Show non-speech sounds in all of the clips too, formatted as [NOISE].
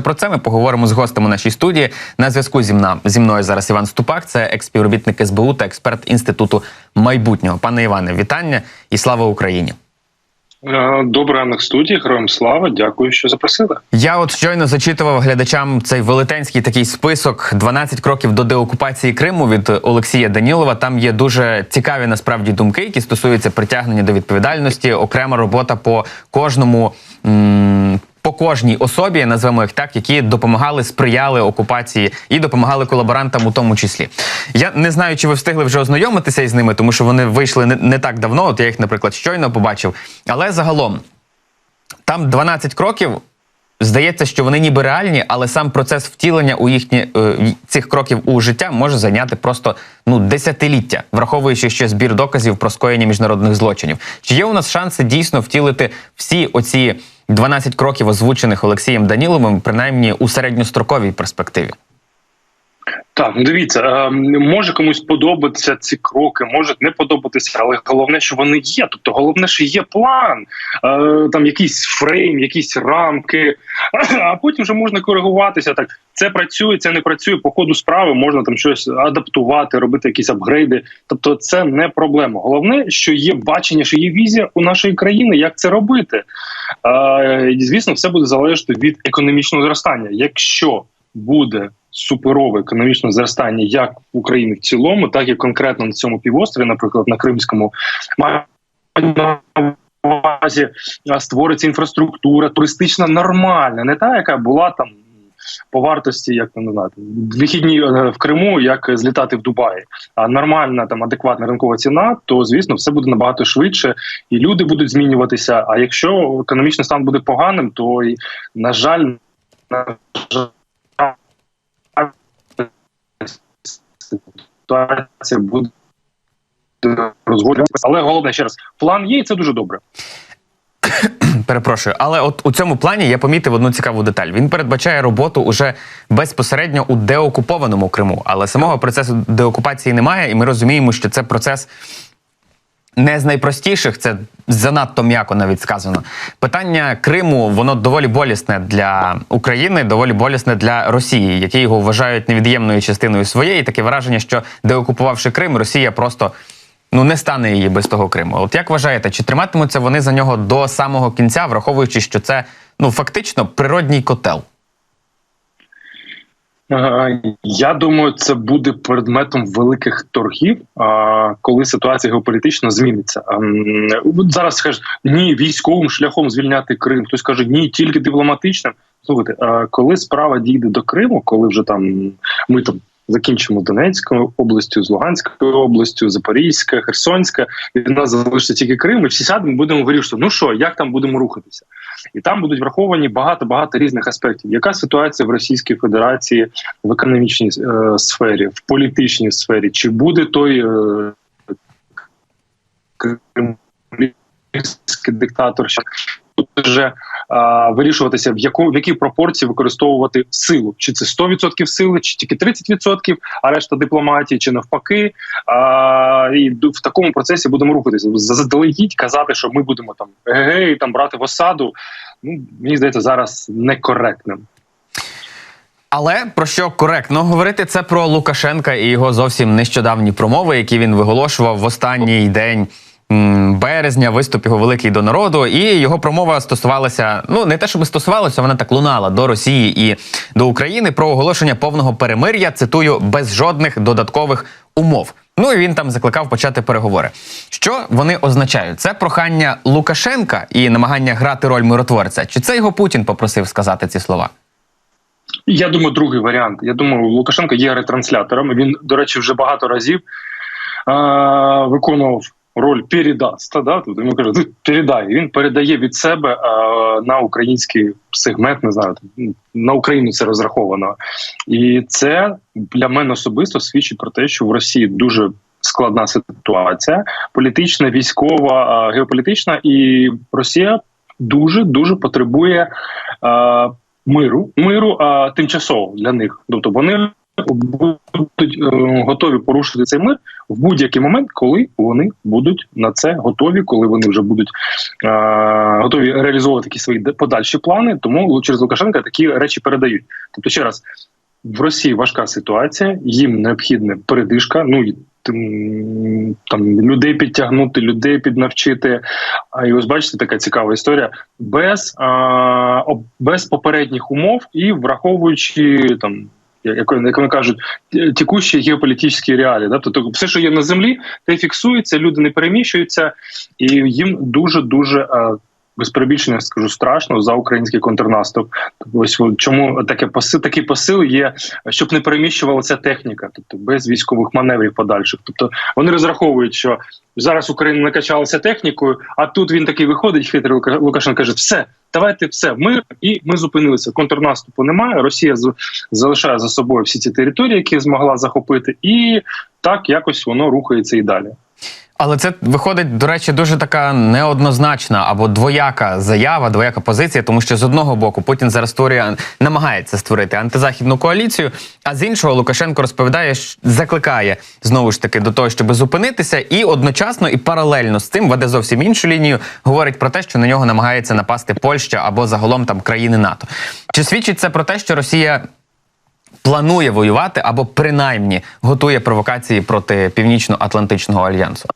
Про це ми поговоримо з гостем у нашій студії. На зв'язку зі мною, зі мною зараз Іван Ступак, це експівробітник СБУ та експерт інституту майбутнього. Пане Іване, вітання і слава Україні! Е, Добрий ранок студії, героям слава. Дякую, що запросили. Я от щойно зачитував глядачам цей велетенський такий список «12 кроків до деокупації Криму від Олексія Данілова. Там є дуже цікаві насправді думки, які стосуються притягнення до відповідальності, окрема робота по кожному. М- по кожній особі, назвемо їх так, які допомагали, сприяли окупації і допомагали колаборантам у тому числі. Я не знаю, чи ви встигли вже ознайомитися із ними, тому що вони вийшли не, не так давно. От я їх, наприклад, щойно побачив. Але загалом там 12 кроків. Здається, що вони ніби реальні, але сам процес втілення у їхні е, цих кроків у життя може зайняти просто ну десятиліття, враховуючи ще збір доказів про скоєння міжнародних злочинів. Чи є у нас шанси дійсно втілити всі оці 12 кроків, озвучених Олексієм Даніловим, принаймні у середньостроковій перспективі? Так, ну дивіться, е, може комусь подобатися ці кроки, можуть не подобатися, але головне, що вони є. Тобто, головне, що є план, е, там якийсь фрейм, якісь рамки, [LAUGHS] а потім вже можна коригуватися. Так це працює, це не працює. По ходу справи можна там щось адаптувати, робити якісь апгрейди. Тобто, це не проблема. Головне, що є бачення, що є візія у нашої країни, як це робити. Е, Звісно, все буде залежати від економічного зростання. Якщо буде суперове економічне зростання як в Україні в цілому, так і конкретно на цьому півострові, наприклад, на Кримському маю увазі створиться інфраструктура туристична нормальна, не та, яка була там. По вартості, як не знаю, там, вихідні е, в Криму, як злітати в Дубаї, а нормальна там адекватна ринкова ціна, то звісно все буде набагато швидше, і люди будуть змінюватися. А якщо економічний стан буде поганим, то на жаль, на жаль, ситуація буде розгорюватися. Але головне ще раз, план є, і це дуже добре. [COUGHS] Перепрошую, але от у цьому плані я помітив одну цікаву деталь. Він передбачає роботу уже безпосередньо у деокупованому Криму, але самого процесу деокупації немає, і ми розуміємо, що це процес. Не з найпростіших, це занадто м'яко навіть сказано. Питання Криму воно доволі болісне для України, доволі болісне для Росії, які його вважають невід'ємною частиною своєї. Таке враження, що деокупувавши Крим, Росія просто ну не стане її без того Криму. От як вважаєте, чи триматимуться вони за нього до самого кінця, враховуючи, що це ну фактично природній котел? Е, Я думаю, це буде предметом великих торгів, а, коли ситуація геополітично зміниться. Ем, Зараз скажуть, ні, військовим шляхом звільняти Крим. Хтось каже, ні, тільки дипломатичним. Слухайте, коли справа дійде до Криму, коли вже там ми там. Закінчимо Донецькою областю, з Луганською областю, Запорізька, Херсонська, і в нас залишиться тільки Крим. І всі сядемо, будемо вирішувати, ну що, як там будемо рухатися, і там будуть враховані багато багато різних аспектів. Яка ситуація в Російській Федерації в економічній е, сфері, в політичній сфері? Чи буде той е, диктатор, що тут вже а, вирішуватися, в яку в якій пропорції використовувати силу? Чи це 100% сили, чи тільки 30%, а решта дипломатії, чи навпаки? А, І в такому процесі будемо рухатися. Заздалегідь казати, що ми будемо там гей, там брати в осаду. Ну мені здається, зараз некоректним. Але про що коректно говорити, це про Лукашенка і його зовсім нещодавні промови, які він виголошував в останній день березня, виступ його великий до народу. І його промова стосувалася, ну не те, щоб стосувалася, вона так лунала до Росії і до України про оголошення повного перемир'я. Цитую без жодних додаткових умов. Ну і він там закликав почати переговори. Що вони означають? Це прохання Лукашенка і намагання грати роль миротворця. Чи це його Путін попросив сказати ці слова? Я думаю, другий варіант. Я думаю, Лукашенко є ретранслятором. Він, до речі, вже багато разів а, виконував роль передаста. Да? Тобто йому кажуть, «Ти передай. Він передає від себе а, на український сегмент, не знаю, на Україну це розраховано. І це для мене особисто свідчить про те, що в Росії дуже складна ситуація, політична, військова, а, геополітична, і Росія дуже дуже потребує. А, Миру, миру а, тимчасово для них. Тобто вони будуть е, готові порушити цей мир в будь-який момент, коли вони будуть на це готові, коли вони вже будуть е, готові реалізовувати якісь свої подальші плани. Тому через Лукашенка такі речі передають. Тобто, ще раз в Росії важка ситуація, їм необхідна передишка. Ну там людей підтягнути, людей піднавчити. А і ось бачите, така цікава історія без, а, без попередніх умов і враховуючи там. Як, вони кажуть, текущі геополітичні реалії. Да? Тобто все, що є на землі, те фіксується, люди не переміщуються, і їм дуже дуже без перебільшення скажу страшно за український контрнаступ. Тобто, ось чому таке посил, такий посил є, щоб не переміщувалася техніка, тобто без військових маневрів подальших. Тобто вони розраховують, що зараз Україна накачалася технікою, а тут він такий виходить, хитрий Лукашенко каже: все, давайте все, мир, і ми зупинилися. Контрнаступу немає. Росія залишає за собою всі ці території, які змогла захопити, і так якось воно рухається і далі. Але це виходить, до речі, дуже така неоднозначна або двояка заява, двояка позиція, тому що з одного боку Путін зараз створює, намагається створити антизахідну коаліцію, а з іншого Лукашенко розповідає, закликає знову ж таки до того, щоб зупинитися, і одночасно і паралельно з цим веде зовсім іншу лінію. Говорить про те, що на нього намагається напасти Польща або загалом там країни НАТО. Чи свідчить це про те, що Росія? Планує воювати або принаймні готує провокації проти Північно-Атлантичного альянсу.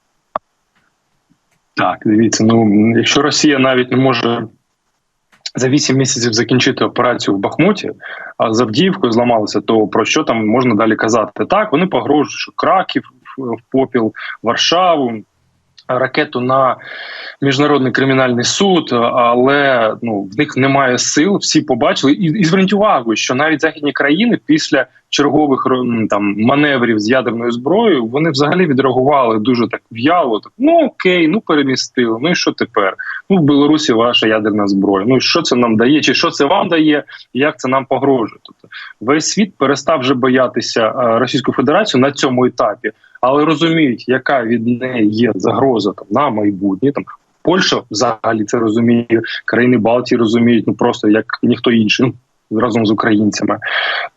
Так, дивіться, ну якщо Росія навіть не може за 8 місяців закінчити операцію в Бахмуті, а з Авдіївкою зламалися, то про що там можна далі казати? Так, вони погрожують, що Краків в попіл, Варшаву. Ракету на міжнародний кримінальний суд, але ну в них немає сил. Всі побачили, і, і зверніть увагу, що навіть західні країни після чергових там маневрів з ядерною зброєю вони взагалі відреагували дуже так в'яло. Так ну окей, ну перемістили. Ну і що тепер? Ну в Білорусі ваша ядерна зброя. Ну і що це нам дає? Чи що це вам дає? Як це нам погрожує? Тобто весь світ перестав вже боятися Російську Федерацію на цьому етапі, але розуміють, яка від неї є загроза там на майбутнє. Там Польща взагалі це розуміє, країни Балтії розуміють, ну просто як ніхто інший. ну, Разом з українцями,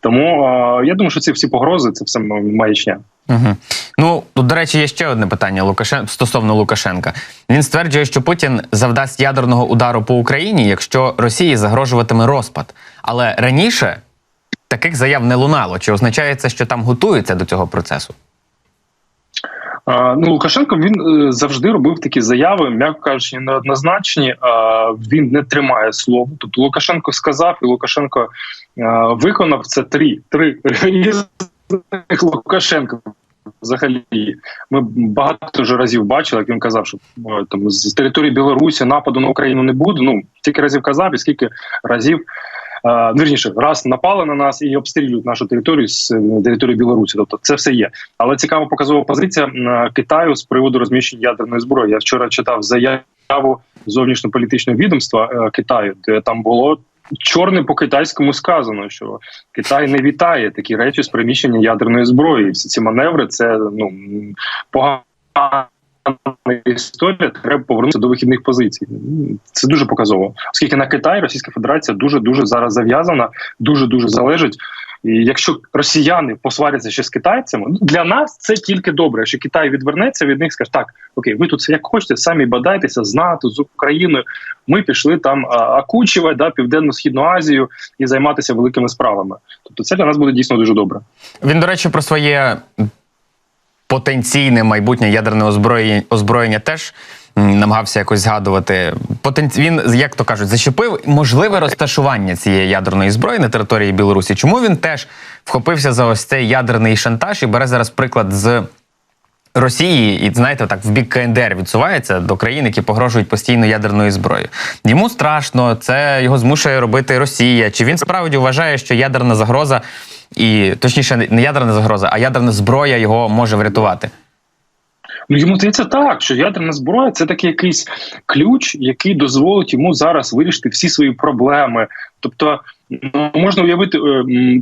тому е, я думаю, що ці всі погрози це все маячня. Угу. Ну тут, до речі, є ще одне питання Лукашен... стосовно Лукашенка. Він стверджує, що Путін завдасть ядерного удару по Україні, якщо Росії загрожуватиме розпад. Але раніше таких заяв не лунало. Чи означає це, що там готуються до цього процесу? Ну, Лукашенко він е, завжди робив такі заяви, м'яко кажучи, неоднозначні. Він не тримає слово. Тобто Лукашенко сказав, і Лукашенко виконав це три три різних Лукашенка. Взагалі, ми багато вже разів бачили, як він казав, що е, там з території Білорусі нападу на Україну не буде. Ну стільки разів казав, і скільки разів. Uh, вірніше, раз напали на нас і обстрілюють нашу територію з е, території Білорусі. Тобто це все є. Але цікава показова позиція е, Китаю з приводу розміщення ядерної зброї. Я вчора читав заяву зовнішньополітичного відомства е, Китаю, де там було чорне по китайському сказано, що Китай не вітає такі речі з приміщення ядерної зброї. Всі ці маневри це ну погано. Історія треба повернутися до вихідних позицій. Це дуже показово, оскільки на Китай Російська Федерація дуже дуже зараз зав'язана, дуже дуже залежить. І якщо росіяни посваряться ще з китайцями, ну для нас це тільки добре. Якщо Китай відвернеться від них, скаже так, окей, ви тут як хочете, самі бадайтеся з НАТО, з Україною. Ми пішли там окучувати да, південно-східну Азію і займатися великими справами. Тобто, це для нас буде дійсно дуже добре. Він, до речі, про своє потенційне майбутнє ядерне озброєння, озброєння теж намагався якось згадувати. Потенці... Він, як то кажуть, зачепив можливе розташування цієї ядерної зброї на території Білорусі. Чому він теж вхопився за ось цей ядерний шантаж і бере зараз приклад з Росії, і знаєте, так в бік КНДР відсувається до країн, які погрожують постійно ядерною зброєю. Йому страшно, це його змушує робити Росія. Чи він справді вважає, що ядерна загроза, і точніше, не ядерна загроза, а ядерна зброя його може врятувати? Ну йому здається так, що ядерна зброя це такий якийсь ключ, який дозволить йому зараз вирішити всі свої проблеми. Тобто, ну, можна уявити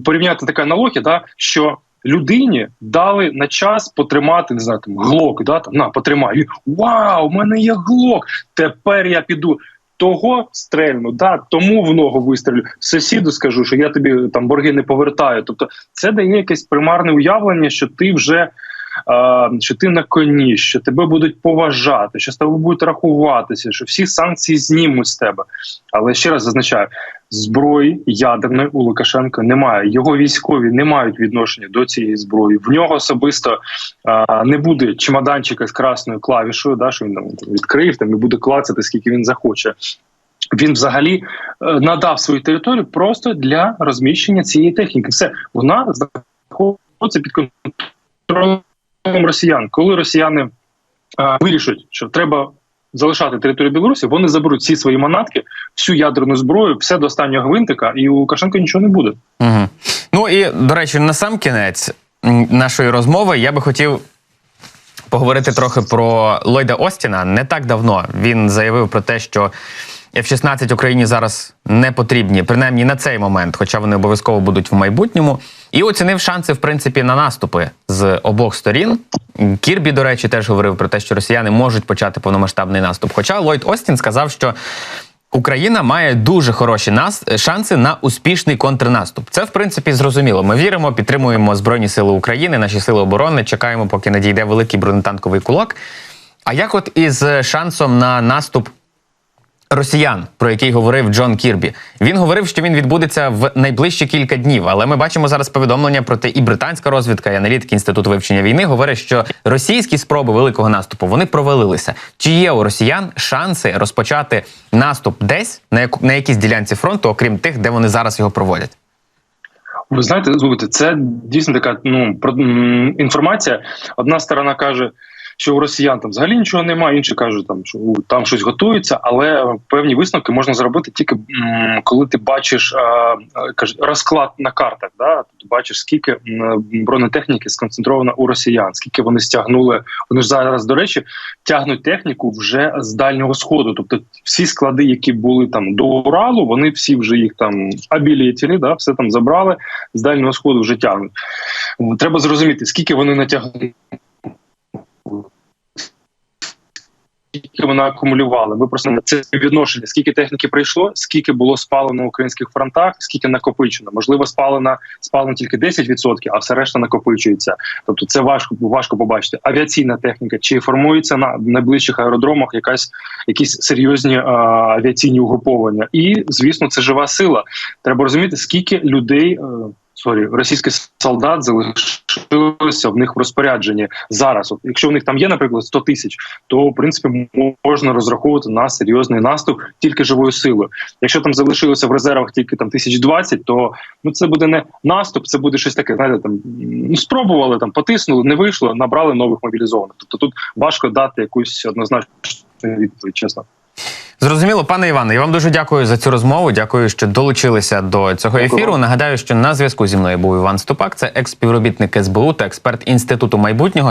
порівняти така аналогія, да, що людині дали на час потримати не знаю, там глок, да там на потримай. Вау, у мене є глок. Тепер я піду. Того стрельну, да, тому в ногу вистрілю. Сусіду скажу, що я тобі там борги не повертаю. Тобто, це дає якесь примарне уявлення, що ти вже. Що ти на коні, що тебе будуть поважати, що з тобою будуть рахуватися, що всі санкції знімуть з тебе. Але ще раз зазначаю: зброї ядерної у Лукашенка немає. Його військові не мають відношення до цієї зброї. В нього особисто а, не буде чемоданчика з красною клавішою, да, що він там відкрив там і буде клацати, скільки він захоче. Він взагалі е, надав свою територію просто для розміщення цієї техніки. Все вона знаходиться під контролем росіян. Коли росіяни а, вирішать, що треба залишати територію Білорусі, вони заберуть всі свої манатки, всю ядерну зброю, все до останнього гвинтика, і у Лукашенка нічого не буде. Угу. Ну і до речі, на сам кінець нашої розмови я би хотів поговорити трохи про Ллойда Остіна. Не так давно він заявив про те, що F-16 Україні зараз не потрібні, принаймні на цей момент, хоча вони обов'язково будуть в майбутньому. І оцінив шанси, в принципі, на наступи з обох сторін. Кірбі, до речі, теж говорив про те, що росіяни можуть почати повномасштабний наступ. Хоча Ллойд Остін сказав, що Україна має дуже хороші нас шанси на успішний контрнаступ. Це в принципі зрозуміло. Ми віримо, підтримуємо Збройні Сили України, наші сили оборони. Чекаємо, поки надійде великий бронетанковий кулак. А як от із шансом на наступ росіян, про який говорив Джон Кірбі? Він говорив, що він відбудеться в найближчі кілька днів. Але ми бачимо зараз повідомлення про те, і британська розвідка, і аналітики інституту вивчення війни говорять, що російські спроби великого наступу вони провалилися. Чи є у росіян шанси розпочати наступ десь на яку на якійсь ділянці фронту, окрім тих, де вони зараз його проводять? Ви знаєте, слухайте, це дійсно така ну інформація. Одна сторона каже, що у росіян там взагалі нічого немає, інші кажуть, там що там щось готується, але певні висновки можна зробити тільки коли ти бачиш розклад на картах. Да? Ти бачиш, скільки бронетехніки сконцентровано у росіян, скільки вони стягнули. Вони ж зараз, до речі, тягнуть техніку вже з дальнього сходу. Тобто всі склади, які були там до Уралу, вони всі вже їх там обілітіли, да, все там забрали з дальнього сходу вже тягнуть. Треба зрозуміти, скільки вони натягнули. Скільки вони акумулювали? Ви просто це відношення. Скільки техніки прийшло, скільки було спалено на українських фронтах, скільки накопичено? Можливо, спалено спалено тільки 10%, а все решта накопичується. Тобто, це важко важко побачити. Авіаційна техніка чи формується на найближчих аеродромах якась якісь серйозні а, авіаційні угруповання, і звісно, це жива сила. Треба розуміти, скільки людей. е, Сорі, російських солдат залишилося в них в розпорядженні зараз. От, якщо в них там є, наприклад, 100 тисяч, то в принципі можна розраховувати на серйозний наступ тільки живою силою. Якщо там залишилося в резервах тільки там тисяч двадцять, то ну це буде не наступ, це буде щось таке. Знаєте, там ну спробували там, потиснули, не вийшло, набрали нових мобілізованих. Тобто тут важко дати якусь однозначну відповідь, чесно. Зрозуміло, пане Іване, я вам дуже дякую за цю розмову. Дякую, що долучилися до цього Дякую ефіру. Нагадаю, що на зв'язку зі мною був Іван Ступак, це екс-співробітник СБУ та експерт інституту майбутнього.